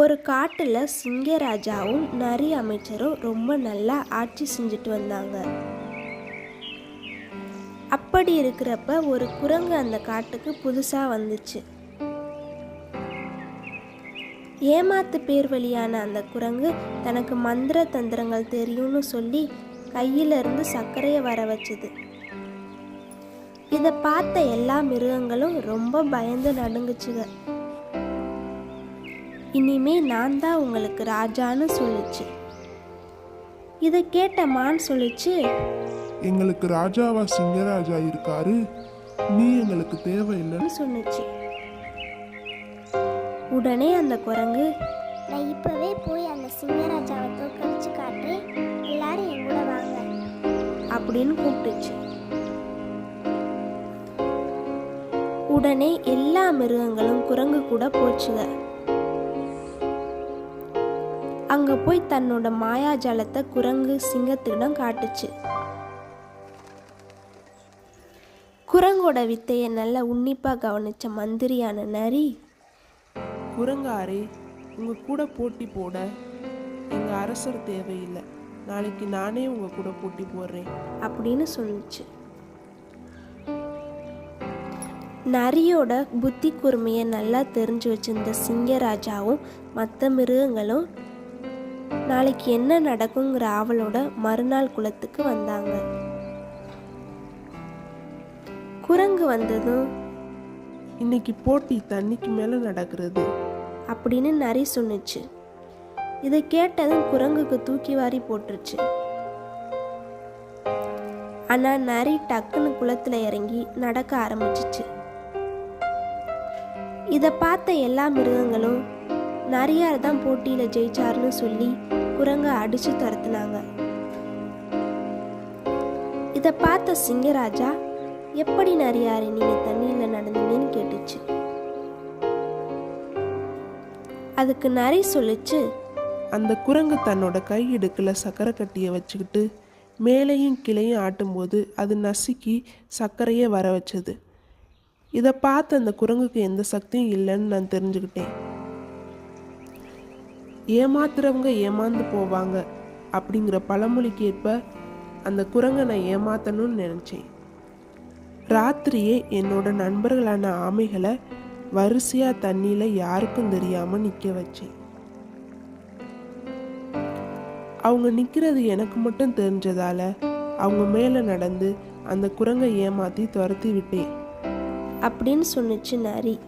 ஒரு காட்டில் சிங்கராஜாவும் நரி அமைச்சரும் ரொம்ப நல்லா ஆட்சி செஞ்சுட்டு வந்தாங்க. அப்படி இருக்கிறப்ப ஒரு குரங்கு அந்த காட்டுக்கு புதுசாக வந்துச்சு. ஏமாத்து பேர் வழியான அந்த குரங்கு தனக்கு மந்திர தந்திரங்கள் தெரியும்னு சொல்லி கையில இருந்து சர்க்கரையை வர வச்சுது. இதை பார்த்த எல்லா மிருகங்களும் ரொம்ப பயந்து நடுங்குச்சுங்க. இனிமே நான் தான் உங்களுக்கு ராஜான்னு சொல்லுச்சு. இதை கேட்ட மான் சொல்லுச்சு எங்களுக்கு ராஜாவா சிங்கராஜா இருக்காரு நீ எங்களுக்கு தேவையில்லைன்னு சொன்னுச்சு உடனே அந்த குரங்கு நான் இப்பவே போய் அந்த சிங்கராஜாவை தோக்கடிச்சு காட்டுறேன் எல்லாரும் என் கூட வாங்க. அப்படின்னு கூப்பிட்டுச்சு. உடனே எல்லா மிருகங்களும் குரங்கு கூட போச்சுங்க. அங்க போய் தன்னோட மாயாஜாலத்தை குரங்கு சிங்கத்திடம் காட்டுச்சு. குரங்கோட வித்தையை நல்லா உன்னிப்பா கவனிச்ச மந்திரியான நரி குரங்காரே உங்க கூட போட்டி போட எங்க அரசர் தேவையில்லை. நாளைக்கு நானே உங்க கூட போட்டி போடுறேன். அப்படின்னு சொல்லுச்சு. நரியோட புத்தி கூர்மையை நல்லா தெரிஞ்சு வச்சிருந்த சிங்கராஜாவும் மற்ற மிருகங்களும் நாளைக்கு என்ன நடக்குங்கிற ஆவலோட மறுநாள் குளத்துக்கு வந்தாங்க. குரங்கு வந்ததும் இன்னைக்கு போட்டி தண்ணிக்கு மேல நடக்கிறது. அப்படின்னு நரி சொன்னுச்சு. இதை கேட்டதும் குரங்குக்கு தூக்கி வாரி போட்டுருச்சு. ஆனா நரி டக்குன்னு குளத்துல இறங்கி நடக்க ஆரம்பிச்சிச்சு. இதை பார்த்த எல்லா மிருகங்களும் நரியார் தான் போட்டியில் ஜெயிச்சாருன்னு சொல்லி குரங்க அடிச்சு துரத்துனாங்க. இதை பார்த்த சிங்கராஜா எப்படி நரியாரு நீங்கள் தண்ணியில் நடந்தீங்கன்னு கேட்டுச்சு. அதுக்கு நரி சொல்லிச்சு அந்த குரங்கு தன்னோட கை இடுக்கில் சக்கரை கட்டியை வச்சுக்கிட்டு மேலையும் கிளையும் ஆட்டும்போது அது நசுக்கி சர்க்கரையே வர வச்சது. இதை பார்த்து அந்த குரங்குக்கு எந்த சக்தியும் இல்லைன்னு நான் தெரிஞ்சுக்கிட்டேன். ஏமாத்துறவங்க ஏமாந்து போவாங்க அப்படிங்கிற பழமொழிக்கு ஏற்ப அந்த குரங்கை நான் ஏமாத்தணும்னு நினச்சேன். ராத்திரியே என்னோட நண்பர்களான ஆமைகளை வரிசையா தண்ணியில யாருக்கும் தெரியாம நிக்க வச்சேன். அவங்க நிக்கிறது எனக்கு மட்டும் தெரிஞ்சதால அவங்க மேல நடந்து அந்த குரங்கை ஏமாத்தி துரத்தி விட்டேன். அப்படின்னு சொன்னிச்சு நரி.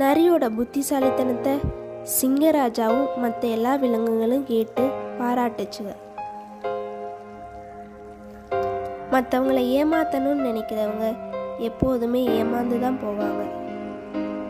நரியோட புத்திசாலித்தனத்தை சிங்கராஜாவும் மற்ற எல்லா விலங்குகளும் கேட்டு பாராட்டுச்சுங்க. மற்றவங்களை ஏமாத்தணும்னு நினைக்கிறவங்க எப்போதுமே ஏமாந்து தான் போவாங்க.